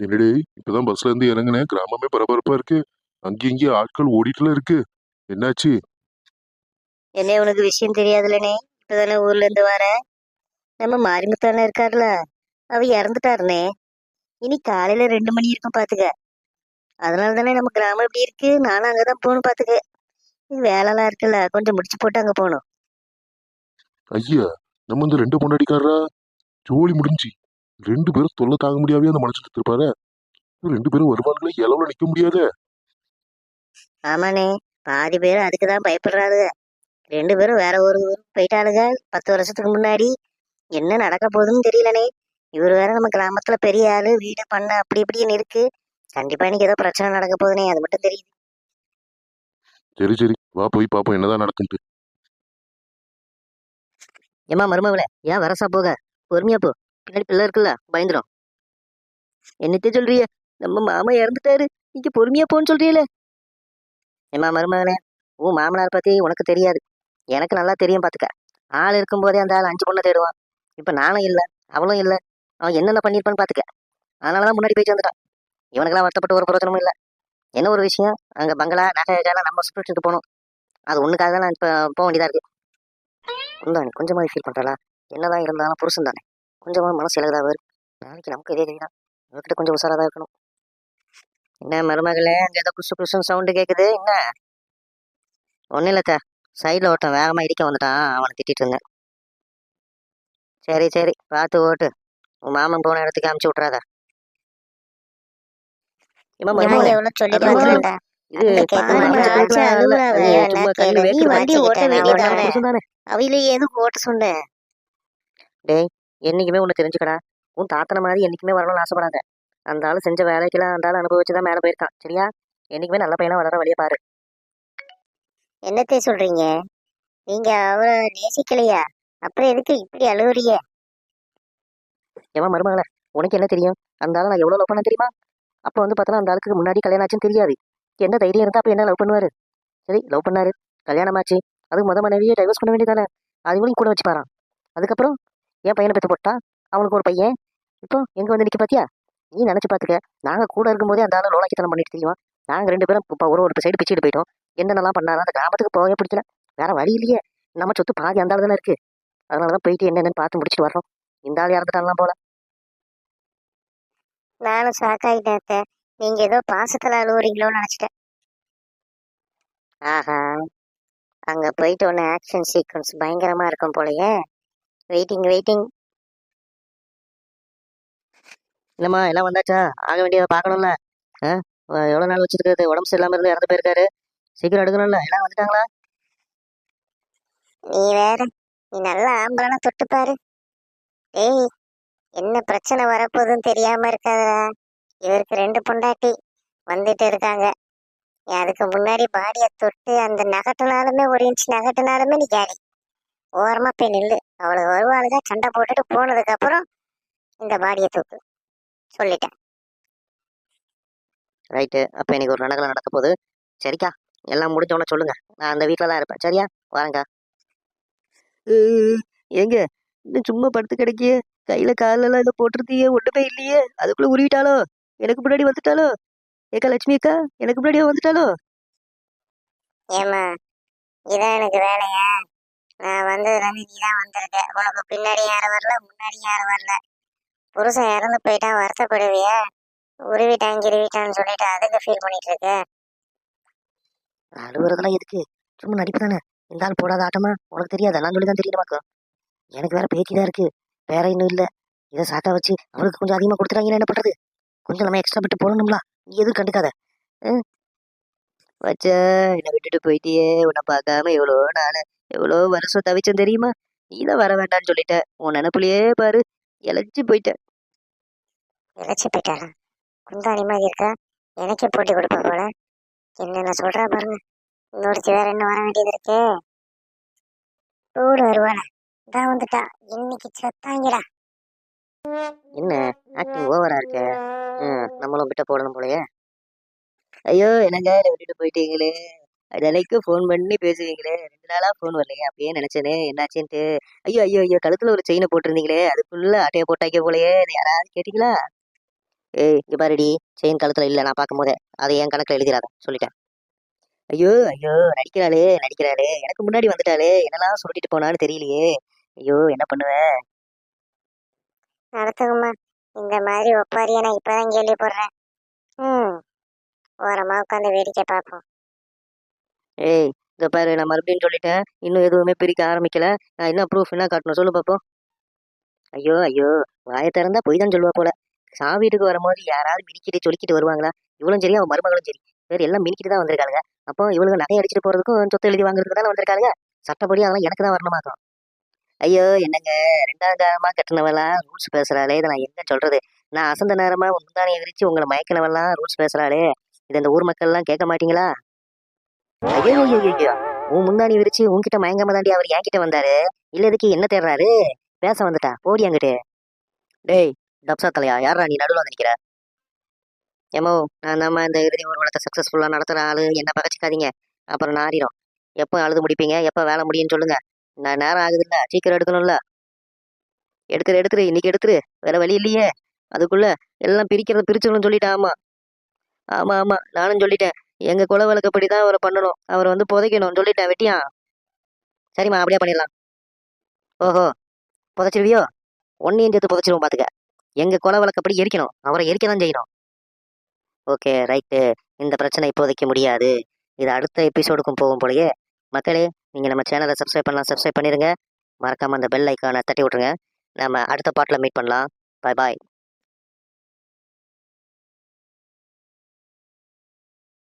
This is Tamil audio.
என்னடே இப்பதான் பஸ்ல இருந்து இறங்குனேன். கிராமமே பரபரப்பா இருக்கு. அங்கேயும் இங்கேயும் ஆட்கள் ஓடிட்டுல இருக்கு. என்னாச்சு? என்ன உனக்கு விஷயம் தெரியாதுலனே இப்பதானே ஊர்ல இருந்து வர? நம்ம மாரிமுத்தானே இருக்கார்ல. அவ இறந்துட்டாருனே இனி காலையில ரெண்டு மணி இருக்கும் பாத்துக்க. அதனால தானே நம்ம கிராமம் இப்படி இருக்கு. நானும் அங்கதான் போகணும் பாத்துக்க. வேலைலாம் இருக்குல்ல கொஞ்சம் முடிச்சு போட்டு அங்க போகணும். ஐயா நம்ம இந்த ரெண்டு பொண்டாடிக்காரரா ஜோலி முடிஞ்சு. ரெண்டு பேரும் தொல்லை தாங்க முடியாவே அந்த மனுஷன் இருப்பாரு ரெண்டு பேரும் வருவானுங்களே இளவுல நிக்க முடியாதே. ஆமாண்ணே பாதி பேர் அதுக்கு தான் ரெண்டு பேரும் வேற ஒரு ஊருக்கு போயிட்டாளுங்க பத்து வருஷத்துக்கு முன்னாடி. என்ன நடக்க போகுதுன்னு தெரியலனே இவர் வேற நம்ம கிராமத்துல பெரிய ஆளு வீடு பண்ண அப்படி இப்படின்னு இருக்கு. கண்டிப்பா இன்னைக்கு ஏதோ பிரச்சனை நடக்க போகுதுனே அது மட்டும் தெரியுது. சரி சரி. வா போய் பாப்போம் என்னதான் நடக்குன்ட்டு. ஏமா மருமவளே ஏன் வரசா போக? பொறுமையா போ. பின்னாடி பிள்ளை இருக்குல்ல பயந்துடும் என்னத்த சொல்றிய? நம்ம மாமா இறந்துட்டாரு. நீங்க பொறுமையா போன்னு சொல்றீல ஏமா மருமகனே உன் மாமனார் பத்தி உனக்கு தெரியாது. எனக்கு நல்லா தெரியும் பாத்துக்க. ஆள் இருக்கும் போதே அந்த ஆள் அஞ்சு பொண்ணை தேடுவான். இப்ப நானும் இல்ல அவளும் இல்ல. அவன் என்னென்ன பண்ணிருப்பான்னு பாத்துக்க. அதனாலதான் முன்னாடி போயிட்டு வந்துட்டான். இவனுக்கெல்லாம் வருத்தப்பட்டு ஒரு பிரயோஜனமும் இல்ல. என்ன ஒரு விஷயம்? அங்க பங்களா நகை நம்ம சுட்டு போகணும். அது ஒண்ணுக்காக தான் நான் இப்ப போக வேண்டியதா இருக்கு. குந்தாணி கொஞ்சமாவது ஃபீல் பண்றாளா என்னதான் இருந்தாலும் புருஷன் தானே கொஞ்சமா மனசு இலகுதா வரும் நாளைக்கு நமக்கு இதே கதிதான் இவகிட்ட கொஞ்சம் உஷாராதான் இருக்கணும். என்ன மருமகளே அங்க ஏதோ குசு குசுன்னு சவுண்டு கேக்குது. என்ன? ஒன்னும் இல்லக்கா. சைடில் ஓட்டம் வேகமா இடிக்க வந்துட்டான். அவனை திட்டிட்டு இருந்தேன். சரி சரி. பார்த்து ஓட்டு. உன் மாமன் போன இடத்துக்கு அமுச்சு விட்றாத தானே. டேய் என்னைக்குமே ஒன்று தெரிஞ்சுக்கடா. உன் தாத்தனை மாதிரி என்னைக்குமே வரணும்னு ஆசைப்படாத. அந்த ஆள் செஞ்ச வேலைக்கெல்லாம் அந்த ஆள் அனுபவிச்சு தான் மேலே போயிருக்கான். சரியா? என்னைக்குமே நல்ல பையனா வளர வழியை பாரு. என்னத்தை சொல்றீங்க? நீங்க அவரை நேசிக்கலையா? அப்புறம் எதுக்கு இப்படி அழுகுறீங்க ஏமா மருமகளே உனக்கு என்ன தெரியும்? அந்த ஆளை நான் எவ்வளோ லவ் பண்ண தெரியுமா? அப்போ வந்து பார்த்தா அந்த ஆளுக்கு முன்னாடி கல்யாணம் ஆச்சுன்னு தெரியாது. என்ன தைரியம் இருந்தா அப்போ என்ன லவ் பண்ணுவாரு? சரி லவ் பண்ணாரு. கல்யாணம் ஆச்சு. அதுக்கு முத மனைவியே டைவர்ஸ் பண்ண வேண்டியதானே அதுவும் கூட வச்சு பாறான் அதுக்கப்புறம் என் பையனை பெற்று போட்டா அவனுக்கு ஒரு பையன். இப்போ எங்க வந்து நிக்க பாத்தியா? நீ நினைச்சு பாத்துக்க. நாங்க கூட இருக்கும்போதே அந்த ஆளு லோலாக்கித்தனம் பண்ணிட்டு தெரியுமா? நாங்க ரெண்டு பேரும் இப்போ ஒரு ஒரு சைடு பிச்சுட்டு போயிட்டோம். என்னென்னலாம் பண்ணாலும் அந்த கிராமத்துக்கு போகவே பிடிக்கல. வேற வழி இல்லையே. நம்ம சொத்து பாதி அந்த ஆளு தானே இருக்கு அதனாலதான் போயிட்டு என்னென்னு பார்த்து முடிச்சுட்டு வர்றோம். இந்த ஆள் இறந்துட்டாலாம் போல. நானும் ஷாக்காயிட்டேன் அத்தை. நீங்க ஏதோ பாசத்துல அழுகுறீங்களோன்னு நினைச்சிட்டேன். ஆஹா. அங்க போயிட்டு ஒன்று ஆக்ஷன் சீக்வன்ஸ் பயங்கரமா இருக்கும் போலயே. வெயிட்டிங் வெயிட்டிங் என்னம்மா எல்லாம் வந்தாச்சா? ஆக வேண்டியதை பார்க்கணும்ல? ஆ? எவ்வளோ நாள் வச்சிருக்கிறது? உடம்பு சரியில்லாம இருந்து இறந்து போயிருக்காரு. சீக்கிரம் எடுக்கணும்ல. எல்லாம் வந்துட்டாங்களா? நீ வேற நீ நல்லா ஆம்பளனா தொட்டு பாரு. ஏய் என்ன பிரச்சனை வரப்போகுதுன்னு தெரியாம இருக்காதடா. இவருக்கு ரெண்டு பொண்டாட்டி வந்துட்டு இருக்காங்க. அதுக்கு முன்னாடி பாடிய தொட்டு அந்த நகட்டினாலுமே ஒரு இன்ச் நகட்டினாலுமே நீ கேரி ஓரமா போய் நில்லு. அவளுக்கு வருவாளுங்க சண்டை போட்டுட்டு போனதுக்கு அப்புறம் இந்த பாடியை தூக்கு. சொல்லிட்டேன். ரைட்டு அப்போ இன்னைக்கு ஒரு நடக்கல நடக்க போகுது. சரிக்கா எல்லாம் முடிஞ்ச உடனே சொல்லுங்க. நான் அந்த வீட்டில் தான் இருப்பேன். சரியா? வாங்க எங்க இன்னும் சும்மா படுத்து கிடைக்கிய. கையில காலெல்லாம் இதை போட்டிருந்தீங்க ஒண்ணுமே இல்லையே. அதுக்குள்ள உருவிட்டாலோ எனக்கு முன்னாடி வந்துட்டாலோ ஏக்கா லட்சுமி அக்கா எனக்கு முன்னாடியே வந்துட்டாலோ ஏமா இதான் எனக்கு வேலையா? நான் வந்ததுலேருந்து நீ தான் வந்திருக்க. உனக்கு பின்னாடி யாரும் வரல முன்னாடி யாரும் வரல. புருஷன் இறந்து போயிட்டா வருத்தப்படுவிய? உருவிட்டான் கிருவிட்டான்னு சொல்லிட்டு அதுக்கு ஃபீல் பண்ணிட்டு இருக்க அழுகுறதுலாம் எதுக்கு? சும்மா நடிப்பு தானே? இருந்தாலும் போடாத ஆட்டமா? உனக்கு தெரியாது? எல்லாம் சொல்லி தான் தெரியுமாக்கோ எனக்கு வேற பேத்தி தான் இருக்கு. வேற இன்னும் இல்லை. இதை சாக்கா வச்சு அவளுக்கு கொஞ்சம் அதிகமா கொடுத்துட்டாங்கன்னா என்ன பண்ணுறது கொஞ்சம் நம்ம எக்ஸ்ட்ரா பட்டு போடணும்ல. நீ எதுவும் கண்டுக்காத. ம்? வச்சா என்னை விட்டுட்டு போயிட்டியே? உன்னை பார்க்காம எவ்வளோ நான் எவ்வளோ வருஷம் தவிச்சேன் தெரியுமா? நீ தான் வர வேண்டாம்னு சொல்லிட்ட. உன் நினப்புலயே பாரு. இழைச்சி போயிட்ட இழைச்சி போயிட்டாளா? குந்தாணி மாதிரி இருக்கா? எனக்கே போட்டி கொடுப்பா போல. என்னென்ன சொல்றா பாருங்க. இன்னொருத்தி வேற இன்னும் வர வேண்டியது இருக்கே. கூட வருவாளா. இதான் வந்துட்டா. இன்னைக்கு செத்தாங்கடா. என்ன? ஆக்டிங் ஓவரா இருக்க? நம்மளும் விட்ட போடணும் போலயே. ஐயோ என்னங்க? என்னை விட்டுட்டு போயிட்டீங்களே. அதனைக்கு ஃபோன் பண்ணி பேசுவீங்களே? ரெண்டு நாளா ஃபோன் வரலையே அப்படியே நினைச்சேனே என்னாச்சுன்ட்டு. ஐயோ ஐயோ ஐயோ கழுத்துல ஒரு செயினை போட்டிருந்தீங்களே அதுக்குள்ள ஆட்டையை போட்டாக்க போலயே யாராவது கேட்டீங்களா? ஏய் இங்க பாருடி செயின் கழுத்துல இல்ல நான் பார்க்கும் போதே அதை என் கணக்குல எழுதிடாத சொல்லிட்டேன். ஐயோ ஐயோ நடிக்கிறாளே நடிக்கிறாளே எனக்கு முன்னாடி வந்துட்டாளே என்னெல்லாம் சொல்லிட்டு போனான்னு தெரியலையே. ஐயோ என்ன பண்ணுவேன் நடத்துங்கம்மா இந்த மாதிரி ஒப்பாரியை நான் இப்பதான் கேள்விப்படுறேன். ம் ஓரமாக உட்காந்து வேடிக்கை பார்ப்போம். ஏய் இங்க பாரு நான் மறுபடியும் சொல்லிட்டேன். இன்னும் எதுவுமே பிரிக்க ஆரம்பிக்கல. நான் என்ன ப்ரூஃப் என்ன காட்டணும். சொல்லு பார்ப்போம் ஐயோ ஐயோ வாயை திறந்தா போய் தான் சொல்லுவா போல. சா வீட்டுக்கு வரும்போது யாராவது மினிக்கிட்டு சொல்லிக்கிட்டு வருவாங்களா? இவளும் சரி அவன் மருமகளும் சரி. வேறு எல்லாம் மினிக்கிட்டு தான் வந்திருக்காங்க அப்போ இவளுங்க நகை அடிச்சுட்டு போறதுக்கும் சொத்து எழுதி வாங்குறதுக்கு தானே வந்திருக்காங்க சட்டப்படி அதெல்லாம் எனக்கு தான் வரணுமாக்கும் ஐயோ என்னங்க ரெண்டாவது காலமா கட்டினவெல்லாம் ரூல்ஸ் பேசுறாளே இதை நான் என்ன சொல்றது? நான் அசந்த நேரமா முந்தானையை விரிச்சு உங்களை மயக்கினவெல்லாம் ரூல்ஸ் பேசுறாளே. இது இந்த ஊர் மக்கள் எல்லாம் கேட்க மாட்டீங்களா? ஐயோ ஐயோ உன் முன்னாடி விரிச்சு உன்கிட்ட மயங்காம தாண்டி அவர் என்கிட்ட வந்தாரு. இல்ல இதுக்கு என்ன தேடுறாரு? பேச வந்துட்டா. போடி அங்கிட்டு. டேய் டப்சா தலையா. யாரா நீ நடுவில் வந்து நிக்கிற? ஏமோ நான் நம்ம இந்த இறுதி ஊர்வலத்தை சக்சஸ்ஃபுல்லா நடத்துகிற ஆளு. என்ன பகச்சிக்காதீங்க. அப்புறம் நாரிடும் எப்போ அழுது முடிப்பீங்க? எப்போ வேலை முடியும்னு சொல்லுங்க. நான் நேரம் ஆகுதுல்ல. சீக்கிரம் எடுக்கணும்ல. எடுத்துரு எடுத்துரு. இன்னைக்கு எடுத்துரு. வேற வழி இல்லையே. அதுக்குள்ள எல்லாம் பிரிக்கிறத பிரிச்சுக்கணும்னு சொல்லிட்டேன் ஆமா. ஆமா ஆமா. நானும் சொல்லிட்டேன். எங்க குல வழக்கப்படி தான் அவரை பண்ணணும். அவரை வந்து புதைக்கணும்னு சொல்லிட்டேன் வெட்டியான் சரிம்மா அப்படியே பண்ணிடலாம். ஓஹோ புதைச்சிருவியோ? ஒன்னையும் சேர்த்து புதைச்சிருவோம் பார்த்துக்க எங்க குல வழக்கப்படி எரிக்கணும். அவரை எரிக்க தான் செய்யணும். Okay right. இந்த பிரச்சனை இப்போதைக்கு முடியாது. இது அடுத்த எபிசோடுக்கும் போகும் போலயே. மக்களே நீங்கள் நம்ம சேனலை சப்ஸ்கிரைப் பண்ணலாம் சப்ஸ்கிரைப் பண்ணிடுங்க மறக்காமல் அந்த பெல் ஐக்கானை தட்டி விட்ருங்க நம்ம அடுத்த பாட்டில் மீட் பண்ணலாம். பாய் பாய்